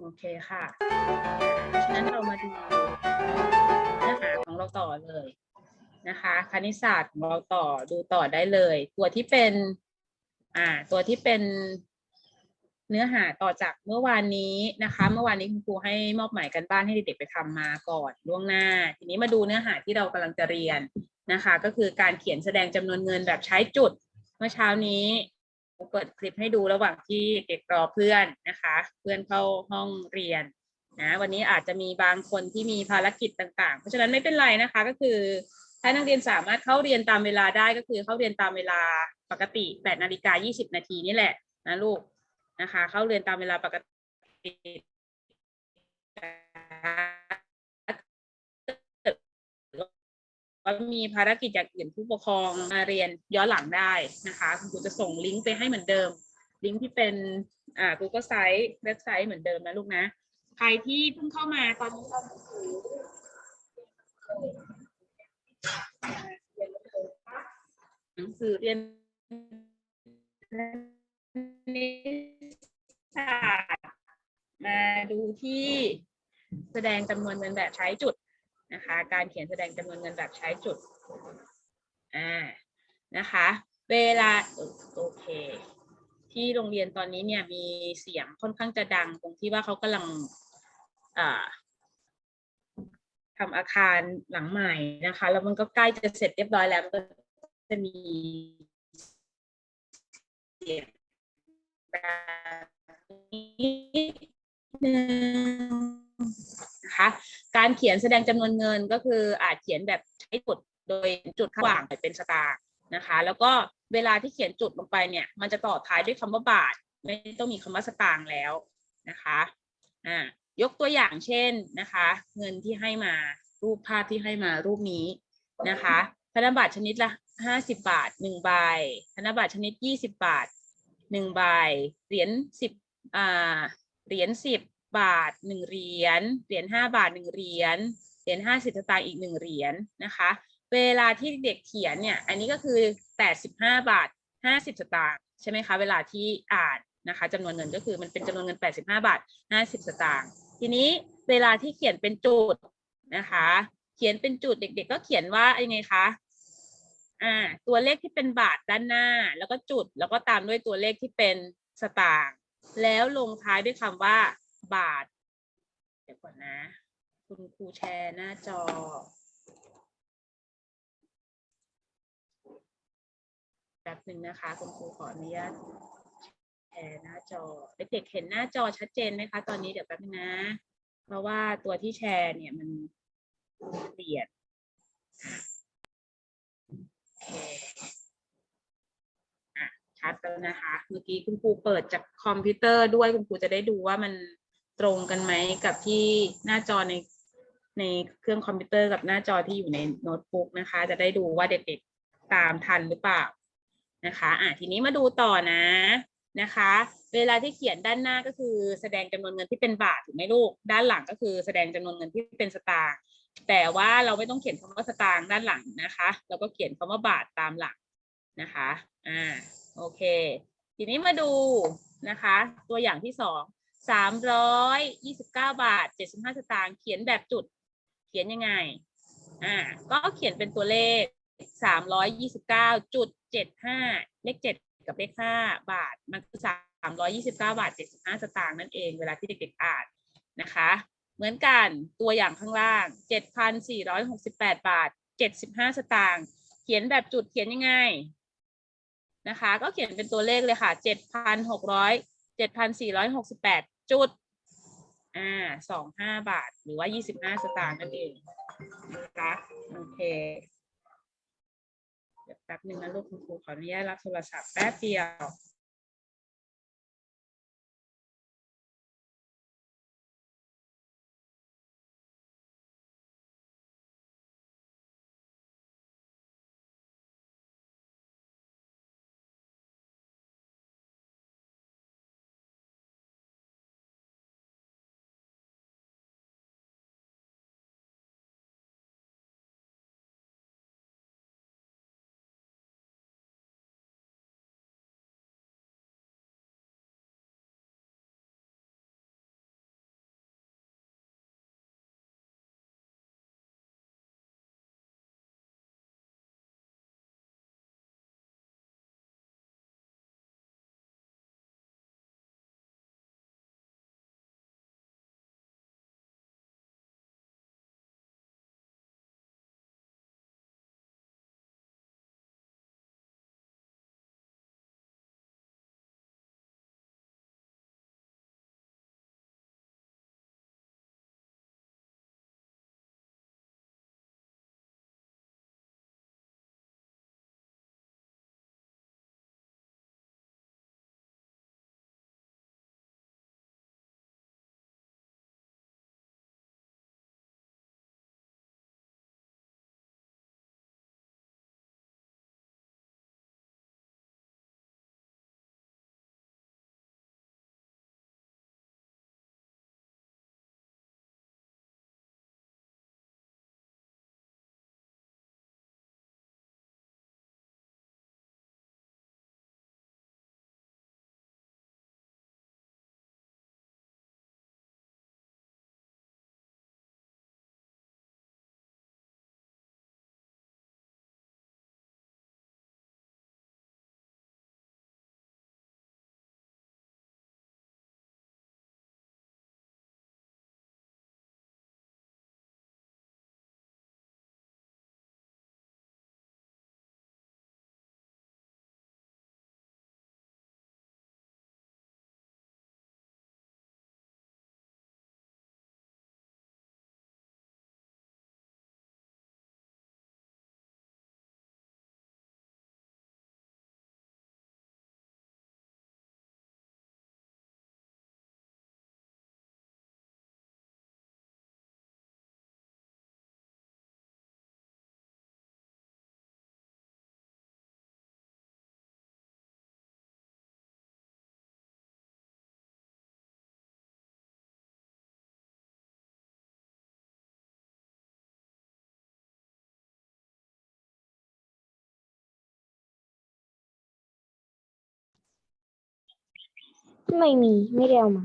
โอเคค่ะฉะนั้นเรามาดูเนื้อหาของเราต่อเลยนะคะ คณิตศาสตร์ของเราต่อดูต่อได้เลย ตัวที่เป็น อ่า ตัวที่เป็นเนื้อหาต่อจากเมื่อวานนี้นะคะ เมื่อวานนี้คุณครูให้มอบหมายกันบ้านให้เด็กๆไปทำมาก่อนล่วงหน้า ทีนี้มาดูเนื้อหาที่เรากำลังจะเรียนนะคะ ก็คือการเขียนแสดงจำนวนเงินแบบใช้จุด เมื่อเช้านี้ เปิดคลิปให้ดูระหว่างที่เด็กรอเพื่อนนะคะ เพื่อนเข้าห้องเรียนนะวันนี้อาจจะมีบางคนที่มีภารกิจต่าง ๆ เพราะฉะนั้นไม่เป็นไรนะคะก็คือถ้านักเรียนสามารถเข้าเรียนตามเวลาได้ก็คือเข้าเรียนตามเวลาปกติ8นาฬิกา20 นาทีนี่แหละนะลูกนะคะ เข้าเรียนตามเวลาปกติ ว่ามีภารกิจจากอื่นผู้ปกครองมาเรียนย้อนหลังได้นะคะคุณครูจะส่งลิงก์ไปให้เหมือนเดิม ลิงก์ที่เป็นอ่า Google Site เว็บไซต์เหมือนเดิมนะลูกนะ ใครที่เพิ่งเข้ามาตอนนี้เราหนังสือเรียนนิสาสตมาดูที่แสดงจำนวนเงินแบบใช้จุด นะคะการเขียนแสดงจำนวนเงินแบบใช้จุด อ่า นะคะ เวลา โอเค ที่โรงเรียนตอนนี้เนี่ยมีเสียงค่อนข้างจะดังตรงที่ว่าเขากำลังอ่าทำอาคารหลังใหม่นะคะ แล้วมันก็ใกล้จะเสร็จเรียบร้อยแล้วมันก็จะมีเสียงแบบนี้ นะคะการเขียนแสดงจำนวนเงินก็คืออาจเขียนแบบใช้จุดโดยจุดขว่างเป็นสตางค์นะคะ แล้วก็เวลาที่เขียนจุดลงไปเนี่ยมันจะต่อท้ายด้วยคำว่าบาท ไม่ต้องมีคำว่าสตางค์แล้วนะคะอ่ายกตัวอย่างเช่นนะคะ เงินที่ให้มารูปภาพที่ให้มารูปนี้นะคะธนบัตรชนิดละห้าสิบบาทหนึ่งใบธนบัตรชนิดยี่สิบบาทหนึ่งใบเหรียญสิบอ่าเหรียญสิบ บาทหนึ่งเหรียญ เหรียญห้าบาทหนึ่งเหรียญ เหรียญห้าสิบสตางค์อีกหนึ่งเหรียญนะคะ เวลาที่เด็กเขียนเนี่ย อันนี้ก็คือแปดสิบห้าบาทห้าสิบสตางค์ใช่ไหมคะ เวลาที่อ่านนะคะจำนวนเงินก็คือมันเป็นจำนวนเงินแปดสิบห้าบาทห้าสิบสตางค์ทีนี้เวลาที่เขียนเป็นจุดนะคะ เขียนเป็นจุดเด็ก ๆ ก็เขียนว่ายังไงคะอ่าตัวเลขที่เป็นบาทด้านหน้า แล้วก็จุดแล้วก็ตามด้วยตัวเลขที่เป็นสตางค์แล้วลงท้ายด้วยคำว่า บาท เดี๋ยวก่อนนะ คุณครูแชร์หน้าจอ แป๊บหนึ่งนะคะ คุณครูขออนุญาตแชร์หน้าจอ เด็กๆเห็นหน้าจอชัดเจนไหมคะ ตอนนี้เดี๋ยวแป๊บนึงนะ เพราะว่าตัวที่แชร์เนี่ยมันเปลี่ยนโอเคอะชัดแล้วนะคะ เมื่อกี้คุณครูเปิดจากคอมพิวเตอร์ด้วยคุณครูจะได้ดูว่ามัน ตรงกันไหมกับที่หน้าจอในในเครื่องคอมพิวเตอร์กับหน้าจอที่อยู่ในโน้ตบุ๊กนะคะ จะได้ดูว่าเด็กๆตามทันหรือเปล่านะคะอะทีนี้มาดูต่อนะนะคะ เวลาที่เขียนด้านหน้าก็คือแสดงจำนวนเงินที่เป็นบาทถูกไหมลูก ด้านหลังก็คือแสดงจำนวนเงินที่เป็นสตางค์แต่ว่าเราไม่ต้องเขียนคำว่าสตางค์ด้านหลังนะคะ เราก็เขียนคำว่าบาทตามหลังนะคะอ่าโอเค ทีนี้มาดูนะคะ ตัวอย่างที่สอง สามร้อยยี่สิบเก้าบาทเจ็ดสิบห้าสตางค์เขียนแบบจุด เขียนยังไง อ่า ก็เขียนเป็นตัวเลขสามร้อยยี่สิบเก้าจุดเจ็ดห้าเลขเจ็ดกับเลขห้าบาท มันคือสามร้อยยี่สิบเก้าบาทเจ็ดสิบห้าสตางค์นั่นเองเวลาที่เด็กๆอ่านนะคะ เหมือนกันตัวอย่างข้างล่างเจ็ดพันสี่ร้อยหกสิบแปดบาทเจ็ดสิบห้าสตางค์เขียนแบบจุดเขียนยังไงนะคะ ก็เขียนเป็นตัวเลขเลยค่ะเจ็ดพันหกร้อยเจ็ดพันสี่ร้อยหกสิบแปด จุดอ่าสองห้าบาท หรือว่ายี่สิบห้าสตางค์นั่นเองนะคะโอเคเดี๋ยวแป๊บหนึ่งนะลูกคุณครูขออนุญาตรับโทรศัพท์แป๊บเดียว ไม่มีไม่ได้เอามา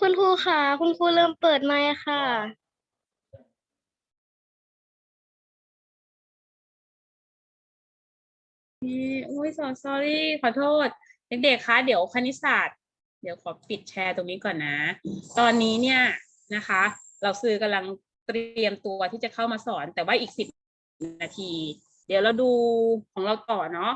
คุณครูค่ะ คุณครูเริ่มเปิดไมค์ค่ะนี่โอ้ยสอ sorry ขอโทษ เด็กๆคะเดี๋ยวคณิตศาสตร์ เดี๋ยวขอปิดแชร์ตรงนี้ก่อนนะ ตอนนี้เนี่ยนะคะ เราซื้อกำลังเตรียมตัวที่จะเข้ามาสอน แต่ว่าอีกสิบนาที เดี๋ยวเราดูของเราต่อเนาะ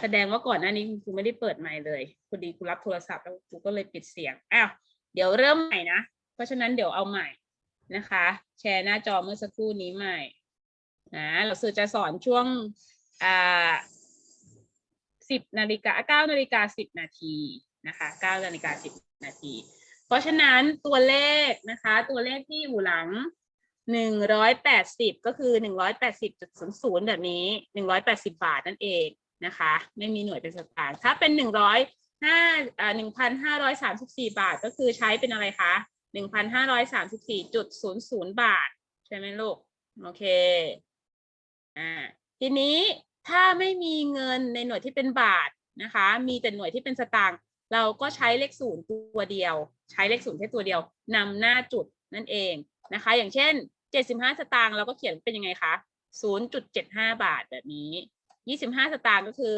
แสดงว่าก่อนหน้านี้คุณครูไม่ได้เปิดไมค์เลยพอดีครูรับโทรศัพท์แล้วครูก็เลยปิดเสียงอ้าว เดี๋ยวเริ่มใหม่นะ เพราะฉะนั้นเดี๋ยวเอาใหม่นะคะ แชร์หน้าจอเมื่อสักครู่นี้ใหม่นะเราสื่อจะสอนช่วงอ่าสิบนาฬิกาเก้านาฬิกาสิบนาทีนะคะเก้านาฬิกาสิบนาที เพราะฉะนั้นตัวเลขนะคะ ตัวเลขที่อยู่หลังหนึ่งร้อยแปดสิบก็คือหนึ่งร้อยแปดสิบจุดศูนย์ศูนย์แบบนี้หนึ่งร้อยแปดสิบาทนั่นเองนะคะ ไม่มีหน่วยเป็นสตางค์ถ้าเป็นหนึ่งร้อย ห้าอ่าหนึ่งพันห้าร้อยสามสิบสี่บาทก็คือใช้เป็นอะไรคะหนึ่งพันห้าร้อยสามสิบสี่จุดศูนย์ศูนย์บาท ใช่ไหมลูก โอเค อ่า ทีนี้ถ้าไม่มีเงินในหน่วยที่เป็นบาทนะคะ มีแต่หน่วยที่เป็นสตางค์เราก็ใช้เลขศูนย์ตัวเดียว ใช้เลขศูนย์แค่ตัวเดียวนำหน้าจุดนั่นเองนะคะ อย่างเช่น75สตางค์เราก็เขียนเป็นยังไงคะ0.75บาทแบบนี้25สตางค์ก็คือ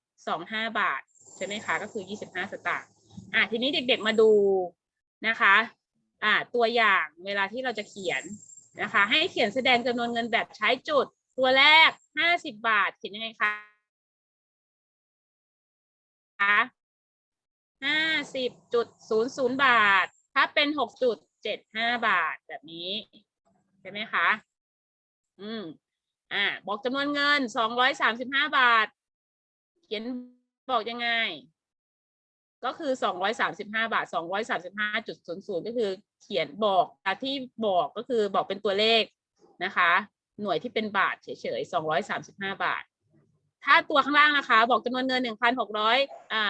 0.25บาท ช่ไหมคะก็คือ 25 สตางค์อะทีนี้เด็กๆมาดูนะคะอ่าตัวอย่างเวลาที่เราจะเขียนนะคะ ให้เขียนแสดงจำนวนเงินแบบใช้จุดตัวแรก 50 บาท เขียนยังไงคะห้าสิบจุดศูนย์ศูนย์บาท ถ้าเป็นหกจุดเจ็ดห้าบาทแบบนี้ใช่ไหมคะ อืม อ่า บอกจำนวนเงินสองร้อยสามสิบห้าบาท เขียน บอกยังไง ก็คือสองร้อยสามสิบห้าบาทสองร้อยสามสิบห้าจุดศูนย์ศูนย์ก็คือ เขียนบอกที่บอกก็คือบอกเป็นตัวเลขนะคะ หน่วยที่เป็นบาทเฉยๆสองร้อยสามสิบห้าบาท ถ้าตัวข้างล่างนะคะ บอกจำนวนเงินหนึ่งพันหกร้อยอ่า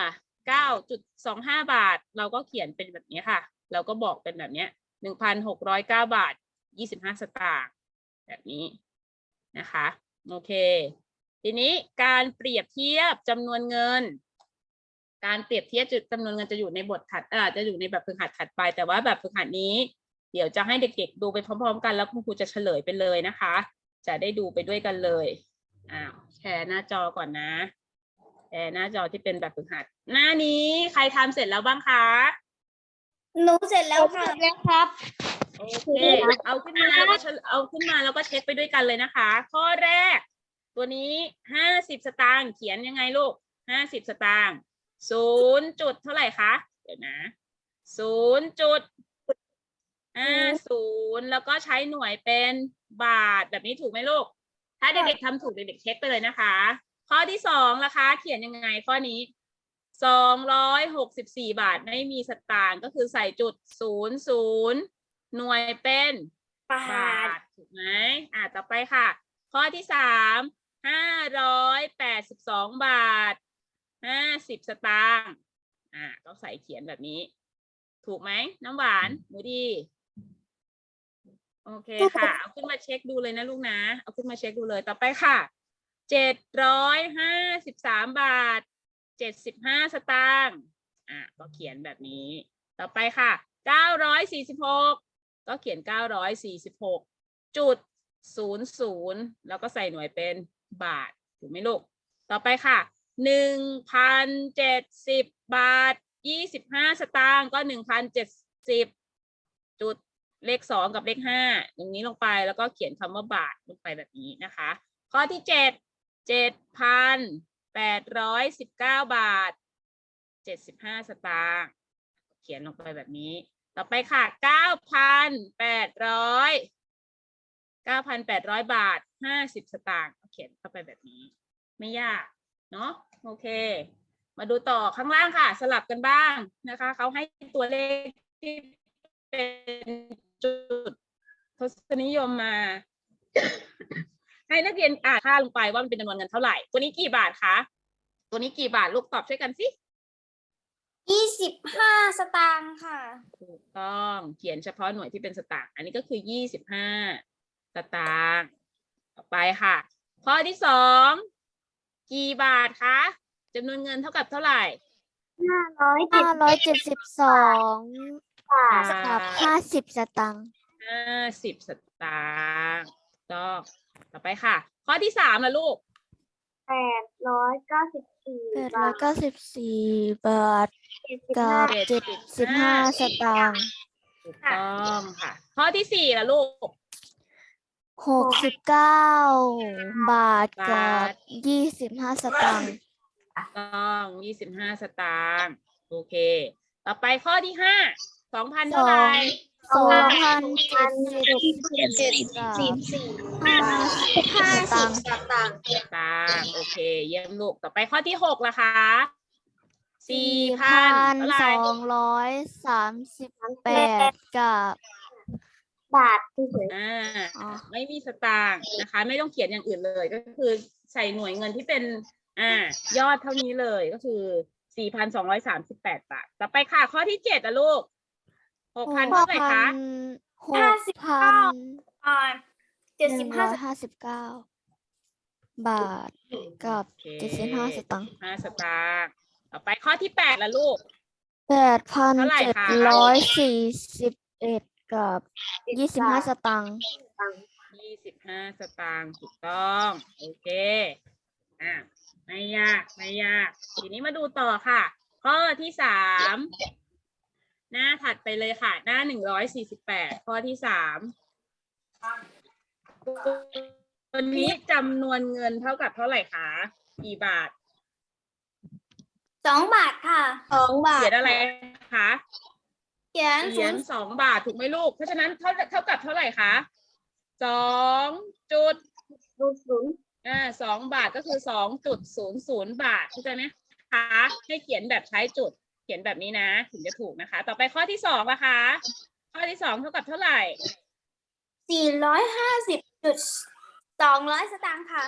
เก้าจุดสองห้าบาท เราก็เขียนเป็นแบบนี้ค่ะ เราก็บอกเป็นแบบนี้หนึ่งพันหกร้อยเก้าบาทยี่สิบห้าสตางค์แบบนี้นะคะ โอเค ทีนี้การเปรียบเทียบจำนวนเงินการเปรียบเทียบจุดจำนวนเงินจะอยู่ในบทถัดเอ่อจะอยู่ในแบบฝึกหัดถัดไป แต่ว่าแบบฝึกหัดนี้ เดี๋ยวจะให้เด็กๆดูไปพร้อม ๆ กันแล้วคุณครูจะเฉลยไปเลยนะคะ จะได้ดูไปด้วยกันเลยอ้าวแชร์หน้าจอก่อนนะแชร์หน้าจอที่เป็นแบบฝึกหัด หน้านี้ใครทำเสร็จแล้วบ้างคะหนูเสร็จแล้วค่ะแล้วครับโอเคเอาขึ้นมาแล้วก็เฉลเอาขึ้นมาแล้วก็เช็คไปด้วยกันเลยนะคะ ข้อแรก ตัวนี้ห้าสิบสตางค์เขียนยังไงลูกห้าสิบสตางค์ศูนย์จุดเท่าไหร่คะ เดี๋ยวนะศูนย์จุดห้าศูนย์แล้วก็ใช้หน่วยเป็นบาทแบบนี้ถูกไหมลูก ถ้าเด็กๆทำถูกเด็กๆเช็คไปเลยนะคะ ข้อที่สองราคาเขียนยังไงข้อนี้สองร้อยหกสิบสี่บาทไม่มีสตางค์ก็คือใส่จุดศูนย์ศูนย์หน่วยเป็นบาบาททถูกไหมอ่าต่อไปค่ะ ข้อที่สาม ห้าร้อยแปดสิบสองบาทห้าสิบสตางค์อ่าต้องใส่เขียนแบบนี้ ถูกไหมน้ำหวานหนูดี โอเคค่ะ เอาขึ้นมาเช็คดูเลยนะลูกนะ เอาขึ้นมาเช็คดูเลยต่อไปค่ะเจ็ดร้อยห้าสิบสามบาทเจ็ดสิบห้าสตางค์อะก็เขียนแบบนี้ ต่อไปค่ะเก้าร้อยสี่สิบหกก็เขียนเก้าร้อยสี่สิบหกจุดศูนย์ศูนย์แล้วก็ใส่หน่วยเป็น บาท ถูกไหมลูก ต่อไปค่ะหนึ่งพันเจ็ดสิบบาทยี่สิบห้าสตางค์ก็หนึ่งพันเจ็ดสิบจุดเลขสองกับเลขห้าตรงนี้ลงไปแล้วก็เขียนคำว่าบาทลงไปแบบนี้นะคะ ข้อที่เจ็ดเจ็ดพันแปดร้อยสิบเก้าบาทเจ็ดสิบห้าสตางค์เขียนลงไปแบบนี้ ต่อไปค่ะเก้าพันแปดร้อยเก้าพันแปดร้อยบาท ห้าสิบสตางค์เขียนเข้าไปแบบนี้ ไม่ยาก เนาะโอเค มาดูต่อข้างล่างค่ะ สลับกันบ้างนะคะเขาให้ตัวเลขที่เป็นจุดทศนิยมมา ให้นักเรียนอ่านค่าลงไปว่ามันเป็นจำนวนเงินเท่าไหร่ ตัวนี้กี่บาทคะตัวนี้กี่บาทลูกตอบช่วยกันสิยี่สิบห้าสตางค์ค่ะ ถูกต้องเขียนเฉพาะหน่วยที่เป็นสตางค์อันนี้ก็คือยี่สิบห้าสตางค์ ต่อไปค่ะ ข้อที่สองกี่บาทคะจำนวนเงินเท่ากับเท่าไหร่ ห้าร้อยห้าร้อยเจ็ดสิบสองบาทกับห้าสิบสตังค์ห้าสิบสตางค์ถูกต้องต่อไปค่ะ ข้อที่สามละลูกแปดร้อยเก้าสิบสี่แปดร้อยเก้าสิบสี่บาทเจ็ดสิบกัห้าบเจ็ดสิบห้าสตางค์ถูกต้องค่ะ ข้อที่สี่ละลูก หกสิบเก้าบาทบากับทยี่สิบห้าสตางค์ต้องยี่สิบห้าสตางค์โอเค ต่อไปข้อที่ห้าสองพันสเท่าอไหร่งสองพันเจ็ดสิบกับสี่สี่ห้าห้าสสิตาบงค์สตางค์ตางค์โอเค เยี่ยมลูก ต่อไปข้อที่หกละคะสี่สี่พัพันนเท่าไหร่สองร้อยสามสิบแปดกับ บาทเฉย อ่าอ๋อ ไม่มีสตางค์นะคะ ไม่ต้องเขียนอย่างอื่นเลย ก็คือใส่หน่วยเงินที่เป็นอ่ายอดเท่านี้เลยก็คือสี่พันสองร้อยสามสิบแปดบาท ต่อไปค่ะ ข้อที่เจ็ดอะลูกหกพันเท่าไหร่คะ หกพันอ่าหเจ็ดนึ่สิบงห้าร้อยห้าสิบเก้าบาทกับโอเคเจ็ดสิบห้าสตางค์ห้าสตางค์ต่อไปข้อที่แปดละลูก แปดพันเท่าไหร่เจ็ดคะ ร้อยสี่สิบเอ็ด กับยี่สิบห้าสตางค์ยี่สิบห้าสตางค์ถูกต้อง โอเค อะ ไม่ยาก ไม่ยาก ทีนี้มาดูต่อค่ะ ข้อที่สาม หน้าถัดไปเลยค่ะ หน้าหนึ่งร้อยสี่สิบแปด ข้อที่สามตัวนี้จำนวนเงินเท่ากับเท่าไหร่คะ กี่บาท สองบาทค่ะ สองบาท เขียนอะไรคะ เขียนเหรียญสองบาทถูกไหมลูก เพราะฉะนั้นเท่าเท่ากับเท่าไหร่คะสองจุดศูนย์ศูนย์อ่าสองบาทก็คือสองจุดศูนย์ศูนย์บาทเข้าใจไหมคะให้เขียนแบบใช้จุด เขียนแบบนี้นะ ถึงจะถูกนะคะ ต่อไปข้อที่สองนะคะ ข้อที่สองเท่ากับเท่าไหร่สี่ร้อยห้าสิบจุดสองร้อยสตางค์ค่ะ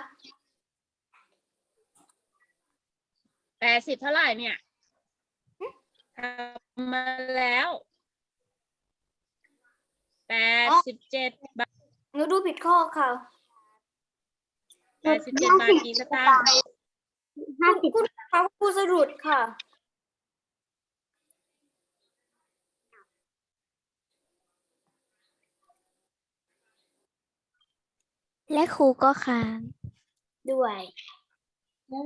แปดสิบเท่าไหร่เนี่ยทำมาแล้วแป ดสิบเจ็ดบาทหนูดูผิดข้อค่ะแปดสิบเจ็ดบาทกี่สตางค์ห้าสิบเขาพูดสรุปค่ะ และครูก็ค้างด้วยแล้ว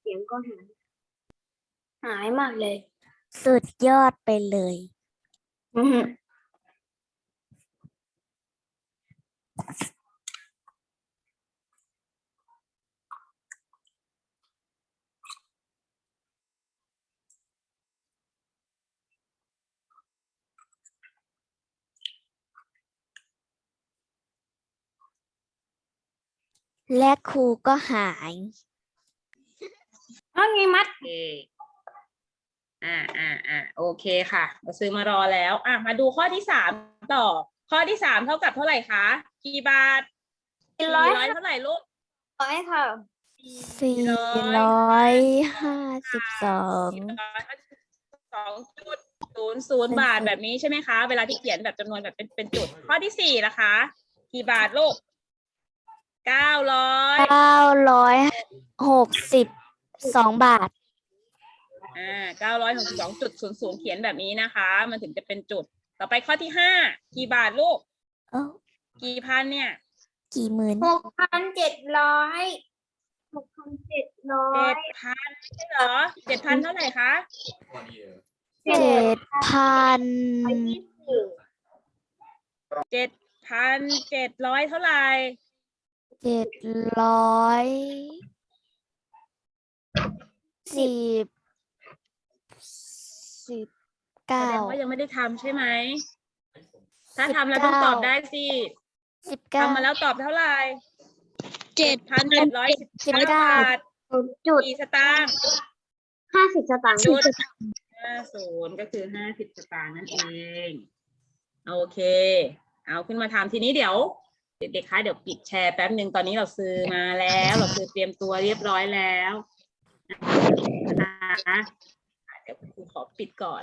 เสียงก็หายหายมากเลย สุดยอดไปเลย อือหือ และครูก็หาย เอาไงมัดโอเคอ่าอ่าอ่าโอเคค่ะเราซื้อมารอแล้ว อะ มาดูข้อที่สามต่อ ข้อที่สามเท่ากับเท่าไหร่คะ กี่บาทสี่สี่ร้อยร้อยเท่าไหร่ลูกร้อยค่ะสี่ร้อยห้าสิบสองสี่ร้อยห้าสิบสองจุดศูนย์ศูนย์เป็นบาทศูนย์แบบนี้ใช่ไหมคะ เวลาที่เขียนแบบจำนวนแบบเป็นเป็นจุด ข้อที่สี่นะคะ กี่บาทลูกเก้าร้อยเก้าร้อยหกสิบสองบาท อ่าเก้าร้อยหกสิบสองจุดศูนย์ศูนย์เขียนแบบนี้นะคะ มันถึงจะเป็นจุด ต่อไปข้อที่ห้ากี่บาทลูกเอ้า กี่พันเนี่ยกี่หมื่นหกพันเจ็ดร้อยหกพันเจ็ดร้อเจ็ยดพันใช่เหรอเจ็ดพันเท่าไหร่คะ เจ็ดพันยี่สิบเจ็ดพันเจ็ดร้อยเท่าไหร่เจ็ดร้อยสิบสิบแสเก้า ดงว่ายังไม่ได้ทำใช่ไหม ถ้าทำแล้วต้องตอบได้สิ สิบเก้า ทำมาแล้วตอบเท่าไหร่เจ็ดพันเจ็ดร้อยสิบสิบเก้าเก้า บาทจุดกี่สตางค์ ห้าสิบสตางค์จุด ห้าศูนย์ก็คือห้าสิบสตางค์นั่นเอง โอเค เอาขึ้นมาทำทีนี้เดี๋ยว เด็กๆคะเดี๋ยวปิดแชร์แป๊บหนึ่งตอนนี้เราซื้อมาแล้ว เราซื้อเตรียมตัวเรียบร้อยแล้วนะคะเดี๋ยวคุณครูขอปิดก่อน